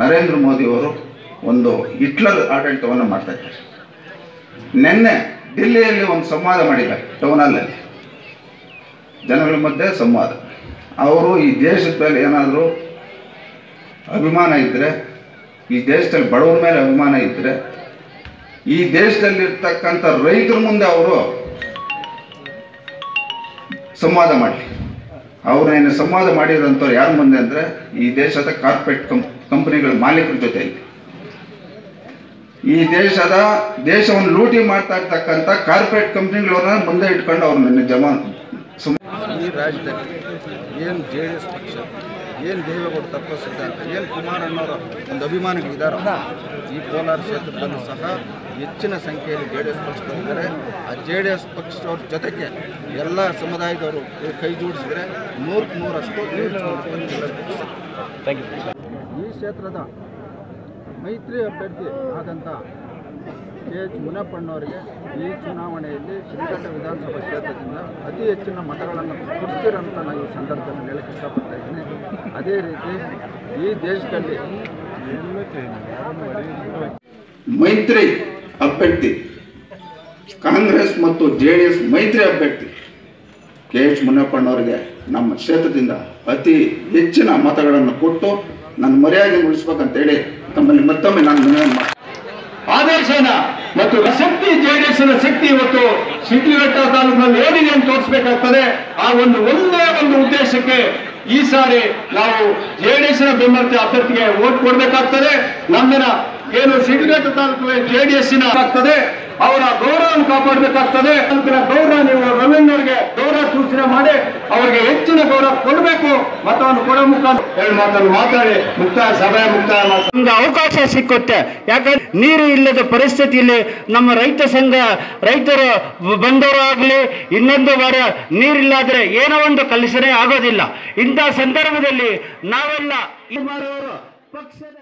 ನರೇಂದ್ರ ಮೋದಿಯವರು ಒಂದು ಹಿಟ್ಲರ್ ಆಡಳಿತವನ್ನು ಮಾಡ್ತಾ ಇದ್ದಾರೆ. ನಿನ್ನೆ ದಿಲ್ಲಿಯಲ್ಲಿ ಒಂದು ಸಂವಾದ ಮಾಡಿದ್ದಾರೆ ಟೌನಲ್ಲಿ ಜನಗಳ ಮಧ್ಯೆ ಸಂವಾದ. ಅವರು ಈ ದೇಶದ ಮೇಲೆ ಏನಾದರೂ ಅಭಿಮಾನ ಇದ್ದರೆ ಈ ದೇಶದಲ್ಲಿ ಬಡವರ ಮೇಲೆ ಅಭಿಮಾನ ಇದ್ದರೆ ಈ ದೇಶದಲ್ಲಿರ್ತಕ್ಕಂಥ ರೈತರ ಮುಂದೆ ಅವರು ಸಂವಾದ ಮಾಡಲಿ. ಅವ್ರನ್ನ ಸಂವಾದ ಮಾಡಿರೋಂಥವ್ರು ಯಾರ ಮುಂದೆ ಅಂದರೆ ಈ ದೇಶದ ಕಾರ್ಪೊರೇಟ್ ಕಂ ಕಂಪನಿಗಳ ಮಾಲೀಕರ ಇದೆ ಈ ದೇಶದ ದೇಶವನ್ನು ಲೂಟಿ ಮಾಡ್ತಾ ಇರ್ತಕ್ಕಂಥ ಕಾರ್ಪೊರೇಟ್ ಕಂಪ್ನಿಗಳನ್ನ ಮುಂದೆ ಇಟ್ಕೊಂಡು ಅವ್ರನ್ನ ಜಮಾ ಸಂ- ಈ ರಾಜ್ಯದಲ್ಲಿ ಏನು ಜೆ ಡಿ ಎಸ್ ಪಕ್ಷ ಏನು ದೇವೇಗೌಡ ತತ್ವ ಸಿದ್ಧಾಂತ ಏನು ಅನ್ನೋರು ಒಂದು ಅಭಿಮಾನಿಗಳಿದ್ದಾರೋ ಈ ಕೋಲಾರ ಕ್ಷೇತ್ರದಲ್ಲೂ ಸಹ ಹೆಚ್ಚಿನ ಸಂಖ್ಯೆಯಲ್ಲಿ ಜೆ ಡಿ ಎಸ್ ಪಕ್ಷದವರಿದ್ದಾರೆ ಆ ಜೆ ಡಿ ಎಸ್ ಪಕ್ಷದವ್ರ ಜೊತೆಗೆ ಎಲ್ಲ ಸಮುದಾಯದವರು ಕೈ ಜೋಡಿಸಿದರೆ ನೂರಕ್ಕೆ ನೂರಷ್ಟು ಈ ಕ್ಷೇತ್ರದ ಮೈತ್ರಿ ಅಭ್ಯರ್ಥಿ ಆದಂಥ ಕೆ. ಎಚ್ ಮುನಪ್ಪಣ್ಣವರಿಗೆ ಈ ಚುನಾವಣೆಯಲ್ಲಿ ಶ್ರೀಕಂಠ ವಿಧಾನಸಭಾ ಕ್ಷೇತ್ರದಿಂದ ಅತಿ ಹೆಚ್ಚಿನ ಮತಗಳನ್ನು ಕೊಡ್ತೀರಂತ ನಾನು ಈ ಸಂದರ್ಭದಲ್ಲಿ ಹೇಳಕ್ಕೆ ಇಷ್ಟಪಡ್ತಾ ಇದ್ದೀನಿ. ಅದೇ ರೀತಿ ಈ ದೇಶದಲ್ಲಿ ಮೈತ್ರಿ ಅಭ್ಯರ್ಥಿ, ಕಾಂಗ್ರೆಸ್ ಮತ್ತು ಜೆ ಡಿ ಎಸ್ ಮೈತ್ರಿ ಅಭ್ಯರ್ಥಿ ಕೆ. ಎಚ್ ಮುನಿಯಪ್ಪಣ್ಣವರಿಗೆ ನಮ್ಮ ಕ್ಷೇತ್ರದಿಂದ ಅತಿ ಹೆಚ್ಚಿನ ಮತಗಳನ್ನು ಕೊಟ್ಟು ನನ್ನ ಮರ್ಯಾದೆ ಉಳಿಸ್ಬೇಕಂತೇಳಿ ತಮ್ಮಲ್ಲಿ ಮತ್ತೊಮ್ಮೆ ನಾನು ಮನವಿ ಮಾಡ್ತೀನಿ. ಆದರ್ಶನ ಮತ್ತು ಶಕ್ತಿ ಜೆಡಿಎಸ್ನ ಶಕ್ತಿ ಇವತ್ತು ಶಿಡ್ಲಘಟ್ಟ ತಾಲೂಕಿನಲ್ಲಿ ಏನಿದೆ ಅಂತ ತೋರಿಸಬೇಕಾಗ್ತದೆ, ಆ ಒಂದು ಒಂದೇ ಒಂದು ಉದ್ದೇಶಕ್ಕೆ ಈ ಸಾರಿ ನಾವು ಜೆಡಿಎಸ್ನ ಬೆಂಬಲಿತ ಅಭ್ಯರ್ಥಿಗೆ ವೋಟ್ ಕೊಡಬೇಕಾಗ್ತದೆ. ನಮ್ಮಿನ ಏನು ಶಿಡ್ಲಘಟ್ಟ ತಾಲೂಕಿನ ಜೆಡಿಎಸ್ ಆಗ್ತದೆ, ಅವರ ಗೌರವವನ್ನು ಕಾಪಾಡಬೇಕಾಗ್ತದೆ. ಗೌರವ ನೀವು ರವೀಂದ್ರಗೆ ಗೌರವ ಸೂಚನೆ ಮಾಡಿ ಅವರಿಗೆ ಹೆಚ್ಚಿನ ಗೌರವ ಕೊಡಬೇಕು. ಮತವನ್ನು ಕೊಡ ಮುಖಾಂತರ ಎರಡು ಮಾತನ್ನು ಮಾತಾಡಿ. ಮುಕ್ತಾಯ ಸಭೆ ಮುಕ್ತಾಯ ಒಂದು ಅವಕಾಶ ಸಿಕ್ಕುತ್ತೆ. ಯಾಕಂದ್ರೆ ನೀರು ಇಲ್ಲದ ಪರಿಸ್ಥಿತಿಯಲ್ಲಿ ನಮ್ಮ ರೈತ ಸಂಘ, ರೈತರು ಬಂದವರು ಆಗಲಿ, ಇನ್ನೊಂದು ವಾರ ನೀರಿಲ್ಲಾದ್ರೆ ಏನೋ ಒಂದು ಕಲಿಸನೇ ಆಗೋದಿಲ್ಲ. ಇಂಥ ಸಂದರ್ಭದಲ್ಲಿ ನಾವೆಲ್ಲ ಪಕ್ಷದ